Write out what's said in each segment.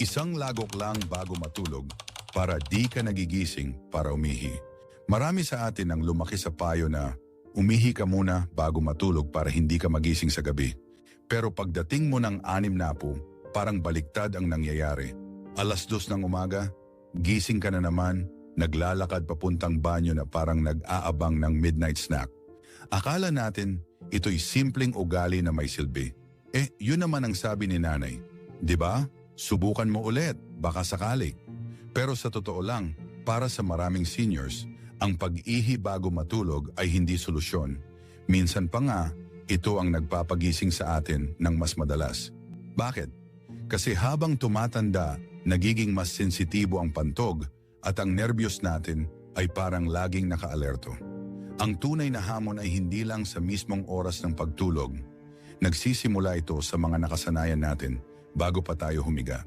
Isang lagok lang bago matulog para di ka nagigising para umihi. Marami sa atin ang lumaki sa payo na umihi ka muna bago matulog para hindi ka magising sa gabi. Pero pagdating mo ng anim na po, parang baliktad ang nangyayari. Alas dos ng umaga, gising ka na naman, naglalakad papuntang banyo na parang nag-aabang ng midnight snack. Akala natin ito'y simpleng ugali na may silbi. Eh, yun naman ang sabi ni nanay. ba? Subukan mo ulit, baka sakali. Pero sa totoo lang, para sa maraming seniors, ang pag-ihi bago matulog ay hindi solusyon. Minsan pa nga, ito ang nagpapagising sa atin ng mas madalas. Bakit? Kasi habang tumatanda, nagiging mas sensitibo ang pantog at ang nervyos natin ay parang laging nakaalerto. Ang tunay na hamon ay hindi lang sa mismong oras ng pagtulog. Nagsisimula ito sa mga nakasanayan natin bago pa tayo humiga.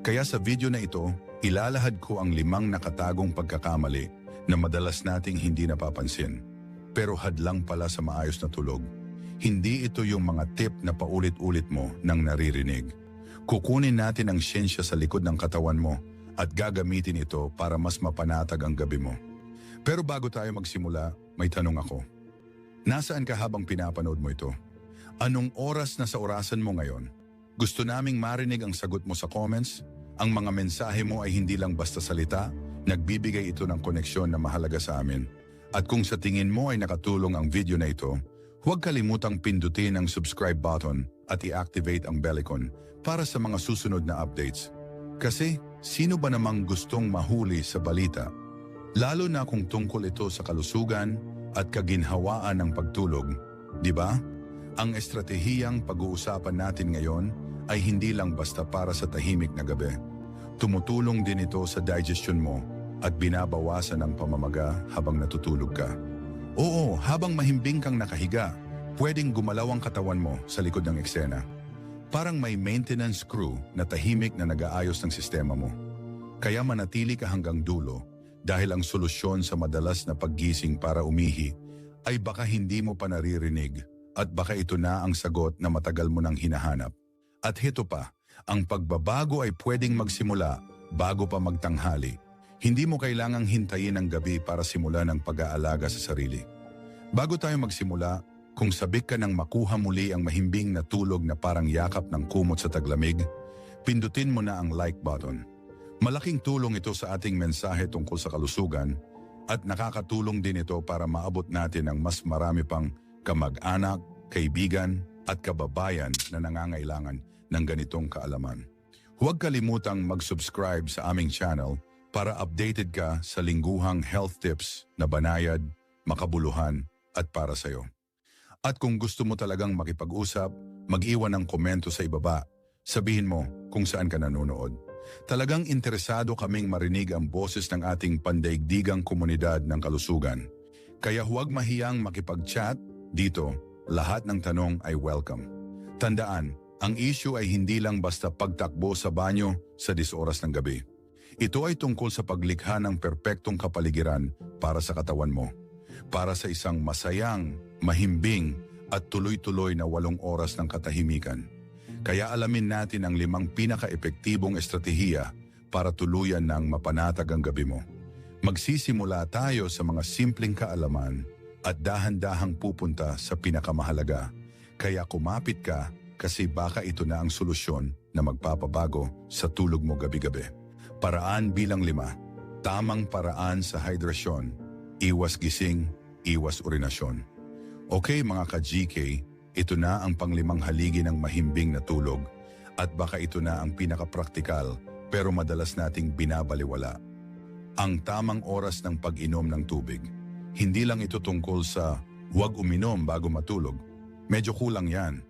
Kaya sa video na ito, ilalahad ko ang limang nakatagong pagkakamali na madalas nating hindi napapansin. Pero hadlang pala sa maayos na tulog. Hindi ito yung mga tip na paulit-ulit mo nang naririnig. Kukunin natin ang siyensya sa likod ng katawan mo at gagamitin ito para mas mapanatag ang gabi mo. Pero bago tayo magsimula, may tanong ako. Nasaan ka habang pinapanood mo ito? Anong oras na sa orasan mo ngayon? Gusto naming marinig ang sagot mo sa comments. Ang mga mensahe mo ay hindi lang basta salita, nagbibigay ito ng koneksyon na mahalaga sa amin. At kung sa tingin mo ay nakatulong ang video na ito, huwag kalimutang pindutin ang subscribe button at i-activate ang bell icon para sa mga susunod na updates. Kasi sino ba namang gustong mahuli sa balita? Lalo na kung tungkol ito sa kalusugan at kaginhawaan ng pagtulog, di ba? Ang estratehiyang pag-uusapan natin ngayon ay hindi lang basta para sa tahimik na gabi. Tumutulong din ito sa digestion mo at binabawasan ang pamamaga habang natutulog ka. Oo, habang mahimbing kang nakahiga, pwedeng gumalaw ang katawan mo sa likod ng eksena. Parang may maintenance crew na tahimik na nag-aayos ng sistema mo. Kaya manatili ka hanggang dulo dahil ang solusyon sa madalas na paggising para umihi ay baka hindi mo pa naririnig at baka ito na ang sagot na matagal mo nang hinahanap. At hito pa, ang pagbabago ay pwedeng magsimula bago pa magtanghali. Hindi mo kailangang hintayin ang gabi para simulan ang pag-aalaga sa sarili. Bago tayo magsimula, kung sabik ka nang makuha muli ang mahimbing na tulog na parang yakap ng kumot sa taglamig, pindutin mo na ang like button. Malaking tulong ito sa ating mensahe tungkol sa kalusugan at nakakatulong din ito para maabot natin ang mas marami pang kamag-anak, kaibigan at kababayan na nangangailangan ng ganitong kaalaman. Huwag kalimutang mag-subscribe sa aming channel para updated ka sa lingguhang health tips na banayad, makabuluhan at para sa'yo. At kung gusto mo talagang makipag-usap, mag-iwan ng komento sa ibaba. Sabihin mo kung saan ka nanonood. Talagang interesado kaming marinig ang boses ng ating pandaigdigang komunidad ng kalusugan. Kaya huwag mahiyang makipag-chat dito. Lahat ng tanong ay welcome. Tandaan, ang issue ay hindi lang basta pagtakbo sa banyo sa 10 oras ng gabi. Ito ay tungkol sa paglikha ng perpektong kapaligiran para sa katawan mo. Para sa isang masayang, mahimbing at tuloy-tuloy na walong oras ng katahimikan. Kaya alamin natin ang limang pinaka-epektibong estratehiya para tuluyan ng mapanatag ang gabi mo. Magsisimula tayo sa mga simpleng kaalaman at dahan-dahang pupunta sa pinakamahalaga. Kaya kumapit ka kasi baka ito na ang solusyon na magpapabago sa tulog mo gabi-gabi. Paraan bilang lima, tamang paraan sa hidrasyon, iwas gising, iwas urinasyon. Okay mga ka-GK, ito na ang panglimang haligi ng mahimbing na tulog at baka ito na ang pinakapraktikal pero madalas nating binabaliwala. Ang tamang oras ng pag-inom ng tubig. Hindi lang ito tungkol sa huwag uminom bago matulog. Medyo kulang yan.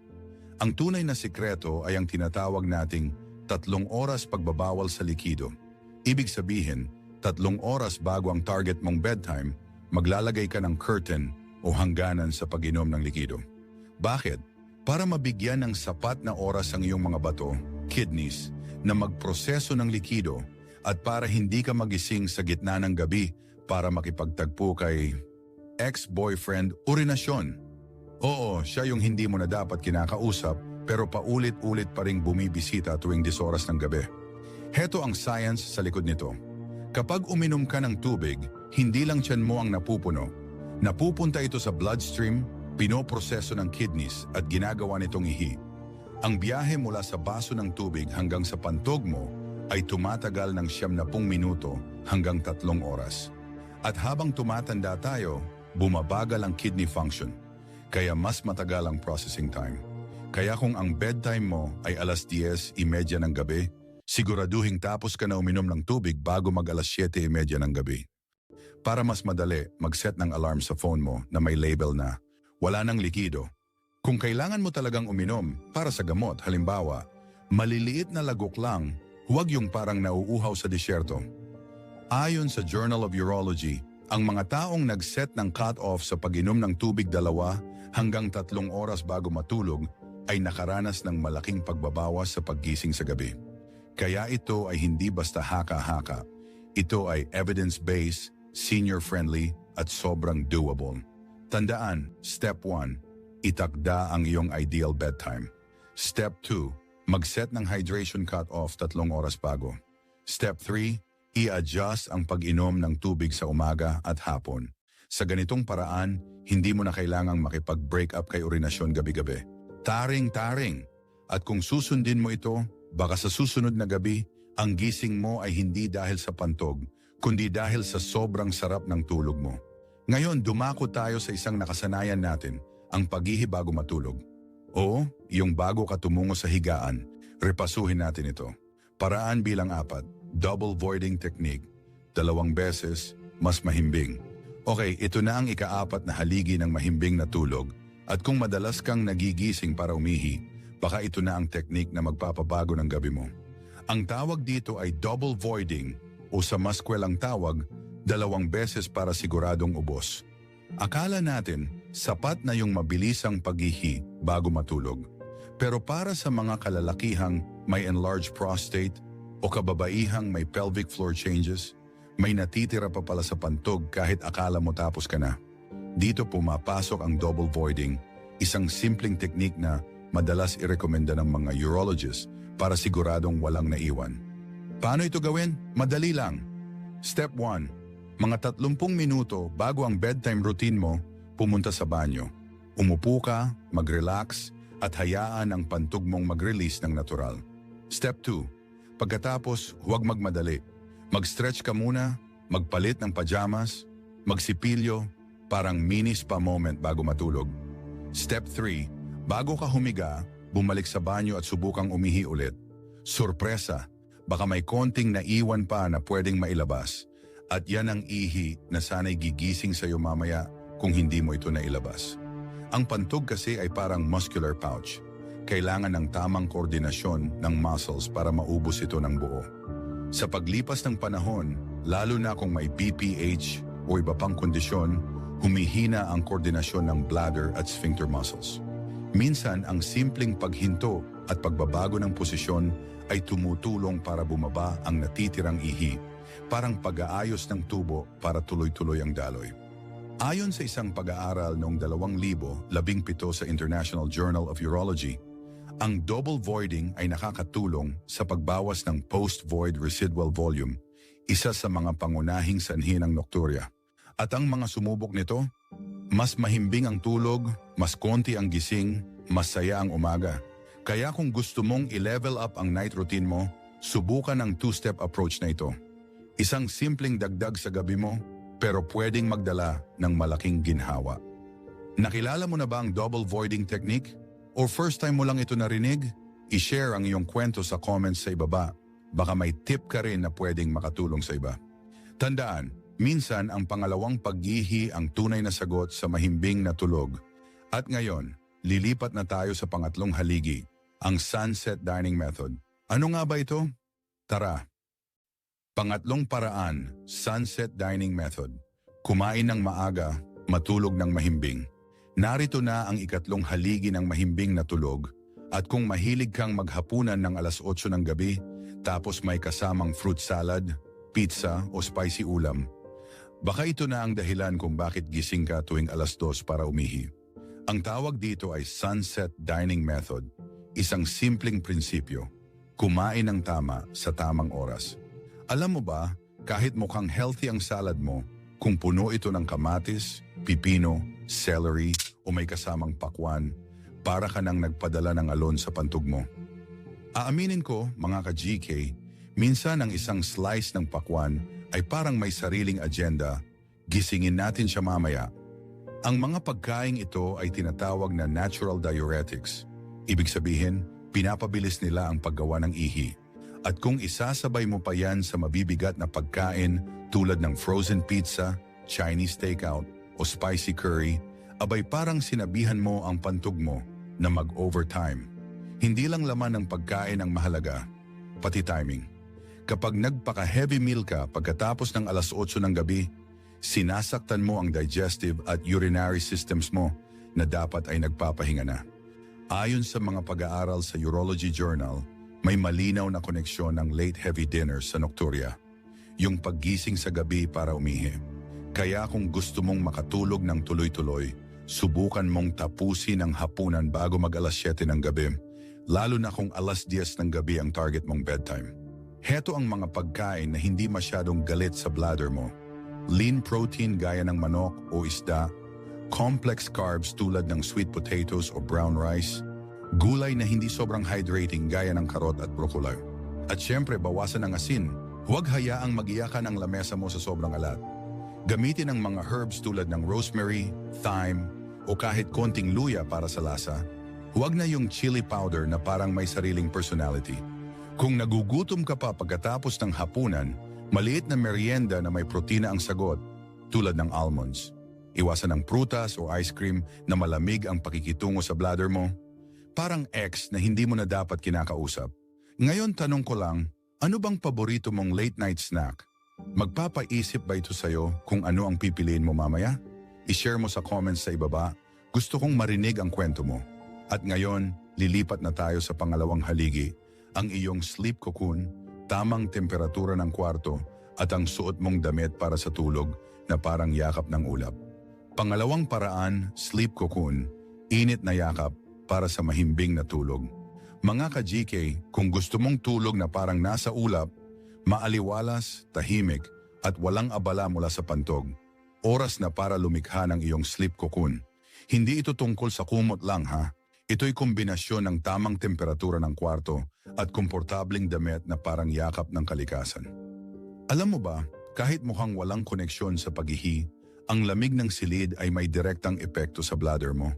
Ang tunay na sikreto ay ang tinatawag nating tatlong oras pagbabawal sa likido. Ibig sabihin, tatlong oras bago ang target mong bedtime, maglalagay ka ng curtain o hangganan sa pag-inom ng likido. Bakit? Para mabigyan ng sapat na oras ang iyong mga bato, kidneys, na magproseso ng likido at para hindi ka magising sa gitna ng gabi para makipagtagpo kay ex-boyfriend urinasyon. Oo, siya yung hindi mo na dapat kinakausap pero paulit-ulit pa ring bumibisita tuwing 10 oras ng gabi. Heto ang science sa likod nito. Kapag uminom ka ng tubig, hindi lang tiyan mo ang napupuno. Napupunta ito sa bloodstream, pinoproseso ng kidneys at ginagawa nitong ihi. Ang biyahe mula sa baso ng tubig hanggang sa pantog mo ay tumatagal ng siyam na pung minuto hanggang tatlong oras. At habang tumatanda tayo, bumabagal ang kidney function, kaya mas matagal ang processing time. Kaya kung ang bedtime mo ay alas 10.30 ng gabi, siguraduhing tapos ka na uminom ng tubig bago mag alas 7.30 ng gabi. Para mas madali, mag-set ng alarm sa phone mo na may label na wala ng likido. Kung kailangan mo talagang uminom para sa gamot, halimbawa, maliliit na lagok lang, huwag yung parang nauuhaw sa disyerto. Ayon sa Journal of Urology, ang mga taong nag-set ng cut-off sa pag-inom ng tubig dalawa hanggang tatlong oras bago matulog ay nakaranas ng malaking pagbabawas sa paggising sa gabi. Kaya ito ay hindi basta haka-haka. Ito ay evidence-based, senior-friendly at sobrang doable. Tandaan, Step 1, Itakda ang iyong ideal bedtime. Step 2. Mag-set ng hydration cut-off tatlong oras bago. Step 3. I-adjust ang pag-inom ng tubig sa umaga at hapon. Sa ganitong paraan, hindi mo na kailangang makipag-break up kay urinasyon gabi-gabi. Taring-taring. At kung susundin mo ito, baka sa susunod na gabi, ang gising mo ay hindi dahil sa pantog, kundi dahil sa sobrang sarap ng tulog mo. Ngayon, dumako tayo sa isang nakasanayan natin – ang paghihi bago matulog. O yung bago ka tumungo sa higaan, repasuhin natin ito. Paraan bilang apat, double voiding technique, dalawang beses, mas mahimbing. Okay, ito na ang ikaapat na haligi ng mahimbing na tulog at kung madalas kang nagigising para umihi, baka ito na ang technique na magpapabago ng gabi mo. Ang tawag dito ay double voiding o sa mas kwelang tawag, dalawang beses para siguradong ubos. Akala natin, sapat na yung mabilisang paghihi bago matulog. Pero para sa mga kalalakihang may enlarged prostate o kababaihang may pelvic floor changes, may natitira pa pala sa pantog kahit akala mo tapos ka na. Dito pumapasok ang double voiding, isang simpleng teknik na madalas irekomenda ng mga urologists para siguradong walang naiwan. Paano ito gawin? Madali lang. Step 1 mga 30 minuto bago ang bedtime routine mo, pumunta sa banyo. Umupo ka, mag-relax, at hayaan ang pantog mong mag-release ng natural. Step 2. Pagkatapos, huwag magmadali. Mag-stretch ka muna, magpalit ng pajamas, magsipilyo, parang mini spa moment bago matulog. Step 3. Bago ka humiga, bumalik sa banyo at subukang umihi ulit. Sorpresa, baka may konting naiwan pa na pwedeng mailabas. At yan ang ihi na sana'y gigising sa'yo mamaya kung hindi mo ito nailabas. Ang pantog kasi ay parang muscular pouch. Kailangan ng tamang koordinasyon ng muscles para maubos ito ng buo. Sa paglipas ng panahon, lalo na kung may BPH o iba pang kondisyon, humihina ang koordinasyon ng bladder at sphincter muscles. Minsan, ang simpleng paghinto at pagbabago ng posisyon ay tumutulong para bumaba ang natitirang ihi parang pag-aayos ng tubo para tuloy-tuloy ang daloy. Ayon sa isang pag-aaral noong 2017 sa International Journal of Urology, ang double voiding ay nakakatulong sa pagbawas ng post-void residual volume, isa sa mga pangunahing sanhi ng nocturia. At ang mga sumubok nito, mas mahimbing ang tulog, mas konti ang gising, mas saya ang umaga. Kaya kung gusto mong i-level up ang night routine mo, subukan ang two-step approach na ito. Isang simpleng dagdag sa gabi mo, pero pwedeng magdala ng malaking ginhawa. Nakilala mo na ba ang double voiding technique? Or first time mo lang ito narinig? I-share ang iyong kwento sa comments sa ibaba. Baka may tip ka rin na pwedeng makatulong sa iba. Tandaan, minsan ang pangalawang paggihi ang tunay na sagot sa mahimbing na tulog. At ngayon, lilipat na tayo sa pangatlong haligi, ang sunset dining method. Ano nga ba ito? Tara, Pangatlong paraan, sunset dining method. Kumain ng maaga, matulog ng mahimbing. Narito na ang ikatlong haligi ng mahimbing na tulog at kung mahilig kang maghapunan ng alas 8 ng gabi tapos may kasamang fruit salad, pizza o spicy ulam, baka ito na ang dahilan kung bakit gising ka tuwing alas 2 para umihi. Ang tawag dito ay sunset dining method, isang simpleng prinsipyo. Kumain ng tama sa tamang oras. Alam mo ba, kahit mukhang healthy ang salad mo, kung puno ito ng kamatis, pipino, celery o may kasamang pakwan, para ka nang nagpadala ng alon sa pantog mo. Aaminin ko, mga ka-GK, minsan ang isang slice ng pakwan ay parang may sariling agenda, gisingin natin siya mamaya. Ang mga pagkaing ito ay tinatawag na natural diuretics. Ibig sabihin, pinapabilis nila ang paggawa ng ihi. At kung isasabay mo pa yan sa mabibigat na pagkain tulad ng frozen pizza, Chinese takeout o spicy curry, abay parang sinabihan mo ang pantog mo na mag-overtime. Hindi lang laman ng pagkain ang mahalaga, pati timing. Kapag nagpaka-heavy meal ka pagkatapos ng alas 8 ng gabi, sinasaktan mo ang digestive at urinary systems mo na dapat ay nagpapahinga na. Ayon sa mga pag-aaral sa Urology Journal, may malinaw na koneksyon ng late heavy dinners sa nocturia, yung paggising sa gabi para umihi. Kaya kung gusto mong makatulog ng tuloy-tuloy, subukan mong tapusin ang hapunan bago mag alas 7 ng gabi lalo na kung alas 10 ng gabi ang target mong bedtime. Heto ang mga pagkain na hindi masyadong galit sa bladder mo. Lean protein gaya ng manok o isda, complex carbs tulad ng sweet potatoes o brown rice, gulay na hindi sobrang hydrating gaya ng karot at broccoli. At syempre, bawasan ang asin. Huwag hayaang magiyakan ang lamesa mo sa sobrang alat. Gamitin ang mga herbs tulad ng rosemary, thyme, o kahit konting luya para sa lasa Huwag na yung chili powder na parang may sariling personality. Kung nagugutom ka pa pagkatapos ng hapunan, maliit na merienda na may protina ang sagot, tulad ng almonds. Iwasan ng prutas o ice cream na malamig ang pakikitungo sa bladder mo. Parang ex na hindi mo na dapat kinakausap. Ngayon tanong ko lang, ano bang paborito mong late night snack? Magpapaisip ba ito sa'yo kung ano ang pipiliin mo mamaya? I-share mo sa comments sa ibaba. Gusto kong marinig ang kwento mo. At ngayon, lilipat na tayo sa pangalawang haligi, ang iyong sleep cocoon, tamang temperatura ng kwarto at ang suot mong damit para sa tulog na parang yakap ng ulap. Pangalawang paraan, sleep cocoon, init na yakap para sa mahimbing na tulog. Mga ka-GK, kung gusto mong tulog na parang nasa ulap, maaliwalas, tahimik at walang abala mula sa pantog, oras na para lumikha ng iyong sleep cocoon. Hindi ito tungkol sa kumot lang ha, Ito'y kombinasyon ng tamang temperatura ng kwarto at komportabling damit na parang yakap ng kalikasan. Alam mo ba, kahit mukhang walang koneksyon sa paghihi, ang lamig ng silid ay may direktang epekto sa bladder mo.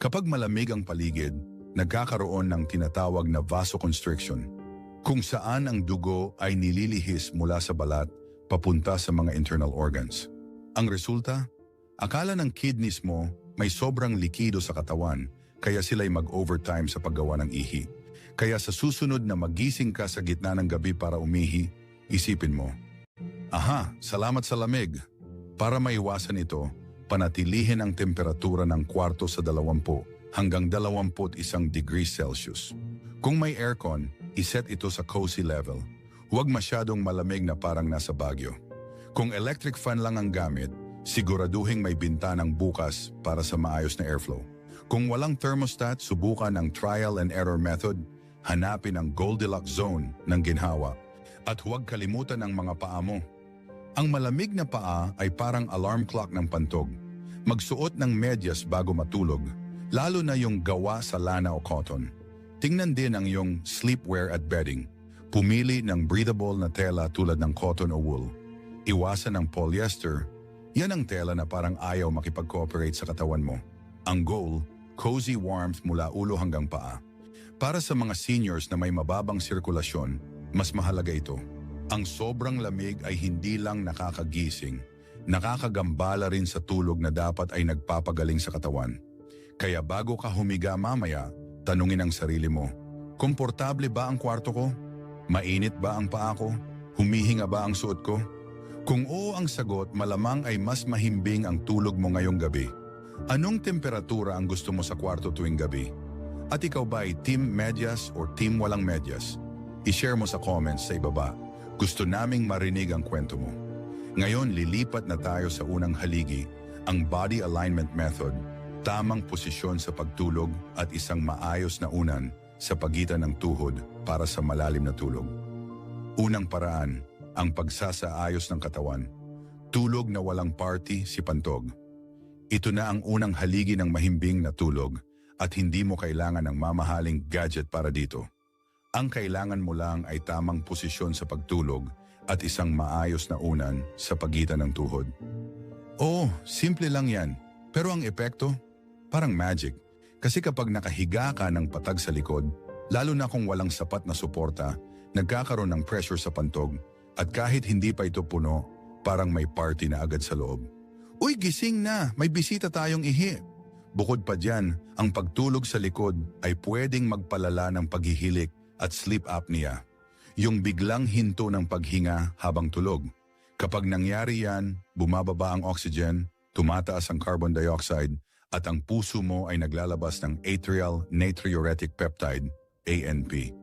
Kapag malamig ang paligid, nagkakaroon ng tinatawag na vasoconstriction, kung saan ang dugo ay nililihis mula sa balat papunta sa mga internal organs. Ang resulta, akala ng kidneys mo may sobrang likido sa katawan kaya sila'y mag-overtime sa paggawa ng ihi. Kaya sa susunod na magising ka sa gitna ng gabi para umihi, isipin mo, Aha, salamat sa lamig. Para maiwasan ito, panatilihin ang temperatura ng kwarto sa 20 hanggang 21 degrees Celsius. Kung may aircon, iset ito sa cozy level. Huwag masyadong malamig na parang nasa Baguio. Kung electric fan lang ang gamit, siguraduhin may bintanang bukas para sa maayos na airflow. Kung walang thermostat, subukan ang trial and error method. Hanapin ang Goldilocks zone ng ginhawa. At huwag kalimutan ang mga paa mo. Ang malamig na paa ay parang alarm clock ng pantog. Magsuot ng medyas bago matulog, lalo na yung gawa sa lana o cotton. Tingnan din ang yung sleepwear at bedding. Pumili ng breathable na tela tulad ng cotton o wool. Iwasan ang polyester. Yan ang tela na parang ayaw makipag-cooperate sa katawan mo. Ang goal, cozy warmth mula ulo hanggang paa. Para sa mga seniors na may mababang sirkulasyon, mas mahalaga ito. Ang sobrang lamig ay hindi lang nakakagising, nakakagambala rin sa tulog na dapat ay nagpapagaling sa katawan. Kaya bago ka humiga mamaya, tanungin ang sarili mo, Komportable ba ang kwarto ko? Mainit ba ang paa ko? Humihinga ba ang suot ko? Kung oo ang sagot, malamang ay mas mahimbing ang tulog mo ngayong gabi. Anong temperatura ang gusto mo sa kwarto tuwing gabi? At ikaw ba ay team medyas or team walang medyas? I-share mo sa comments sa ibaba. Gusto naming marinig ang kwento mo. Ngayon, lilipat na tayo sa unang haligi, ang body alignment method, tamang posisyon sa pagtulog at isang maayos na unan sa pagitan ng tuhod para sa malalim na tulog. Unang paraan, ang pagsasaayos ng katawan. Tulog na walang party si Pantog. Ito na ang unang haligi ng mahimbing na tulog at hindi mo kailangan ng mamahaling gadget para dito. Ang kailangan mo lang ay tamang posisyon sa pagtulog at isang maayos na unan sa pagitan ng tuhod. Oo, simple lang yan. Pero ang epekto, parang magic. Kasi kapag nakahiga ka ng patag sa likod, lalo na kung walang sapat na suporta, nagkakaroon ng pressure sa pantog at kahit hindi pa ito puno, parang may party na agad sa loob. Uy, gising na! May bisita tayong ihi! Bukod pa dyan, ang pagtulog sa likod ay pwedeng magpalala ng paghihilik at sleep apnea, yung biglang hinto ng paghinga habang tulog. Kapag nangyari yan, bumababa ang oxygen, tumataas ang carbon dioxide, at ang puso mo ay naglalabas ng atrial natriuretic peptide, ANP.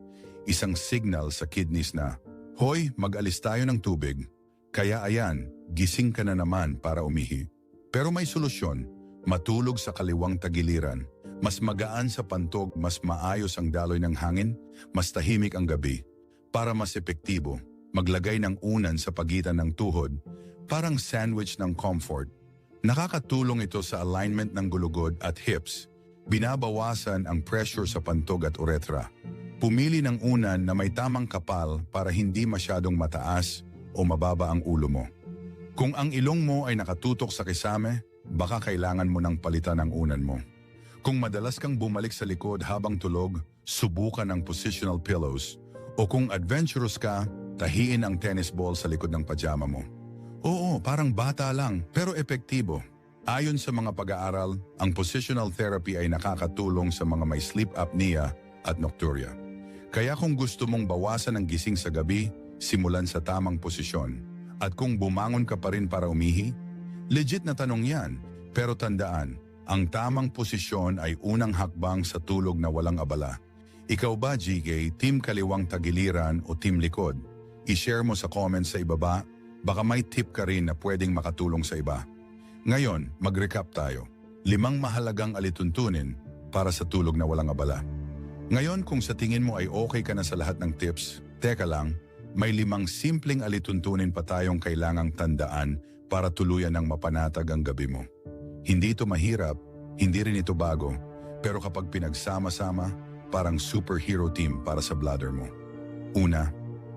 Isang signal sa kidneys na, Hoy, mag-alis tayo ng tubig. Kaya ayan, gising ka na naman para umihi. Pero may solusyon, matulog sa kaliwang tagiliran mas magaan sa pantog, mas maayos ang daloy ng hangin, mas tahimik ang gabi. Para mas epektibo, maglagay ng unan sa pagitan ng tuhod, parang sandwich ng comfort. Nakakatulong ito sa alignment ng gulugod at hips. Binabawasan ang pressure sa pantog at urethra. Pumili ng unan na may tamang kapal para hindi masyadong mataas o mababa ang ulo mo. Kung ang ilong mo ay nakatutok sa kisame, baka kailangan mo ng palitan ang unan mo. Kung madalas kang bumalik sa likod habang tulog, subukan ang positional pillows. O kung adventurous ka, tahiin ang tennis ball sa likod ng pajama mo. Oo, parang bata lang, pero epektibo. Ayon sa mga pag-aaral, ang positional therapy ay nakakatulong sa mga may sleep apnea at nocturia. Kaya kung gusto mong bawasan ang gising sa gabi, simulan sa tamang posisyon. At kung bumangon ka pa rin para umihi, legit na tanong yan, pero tandaan, ang tamang posisyon ay unang hakbang sa tulog na walang abala. Ikaw ba, GK, team kaliwang tagiliran o team likod? I-share mo sa comments sa ibaba, baka may tip ka rin na pwedeng makatulong sa iba. Ngayon, mag-recap tayo. Limang mahalagang alituntunin para sa tulog na walang abala. Ngayon, kung sa tingin mo ay okay ka na sa lahat ng tips, teka lang, may limang simpleng alituntunin pa tayong kailangang tandaan para tuluyan ng mapanatag ang gabi mo. Hindi ito mahirap, hindi rin ito bago, pero kapag pinagsama-sama, parang superhero team para sa bladder mo. Una,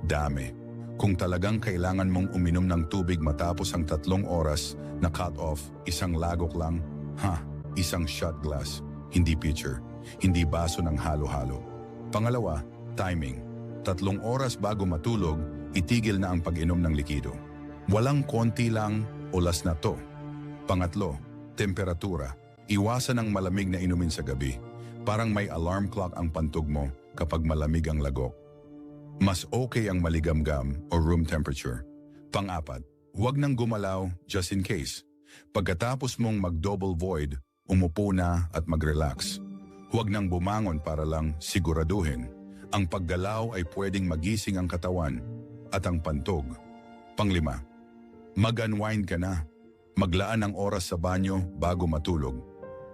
dami. Kung talagang kailangan mong uminom ng tubig matapos ang tatlong oras na cut-off, isang lagok lang, ha, isang shot glass, hindi pitcher, hindi baso ng halo-halo. Pangalawa, timing. Tatlong oras bago matulog, itigil na ang pag-inom ng likido. Walang konti lang, olas na to. Pangatlo, temperatura. Iwasan ang malamig na inumin sa gabi. Parang may alarm clock ang pantog mo kapag malamig ang lagok. Mas okay ang maligamgam o room temperature. Pang-apat, huwag nang gumalaw just in case. Pagkatapos mong mag-double void, umupo na at mag-relax. Huwag nang bumangon para lang siguraduhin. Ang paggalaw ay pwedeng magising ang katawan at ang pantog. Panglima, mag-unwind ka na Maglaan ng oras sa banyo bago matulog.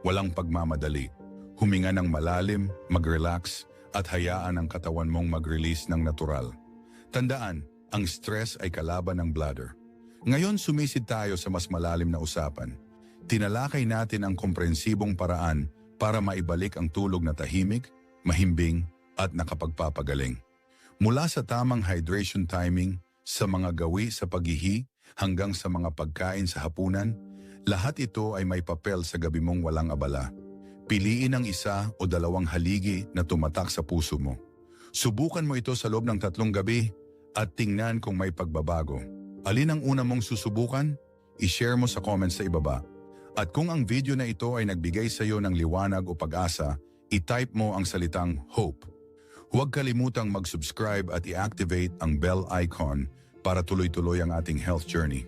Walang pagmamadali. Huminga ng malalim, mag-relax, at hayaan ang katawan mong mag-release ng natural. Tandaan, ang stress ay kalaban ng bladder. Ngayon sumisid tayo sa mas malalim na usapan. Tinalakay natin ang komprehensibong paraan para maibalik ang tulog na tahimik, mahimbing, at nakapagpapagaling. Mula sa tamang hydration timing, sa mga gawi sa paghihi, hanggang sa mga pagkain sa hapunan, lahat ito ay may papel sa gabi mong walang abala. Piliin ang isa o dalawang haligi na tumatak sa puso mo. Subukan mo ito sa loob ng tatlong gabi at tingnan kung may pagbabago. Alin ang una mong susubukan? I-share mo sa comments sa ibaba. At kung ang video na ito ay nagbigay sa iyo ng liwanag o pag-asa, i-type mo ang salitang HOPE. Huwag kalimutang mag-subscribe at i-activate ang bell icon para tuloy-tuloy ang ating health journey.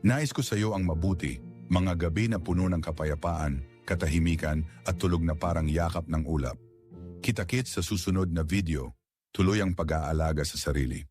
Nais ko sa iyo ang mabuti, mga gabi na puno ng kapayapaan, katahimikan at tulog na parang yakap ng ulap. Kitakit sa susunod na video, tuloy ang pag-aalaga sa sarili.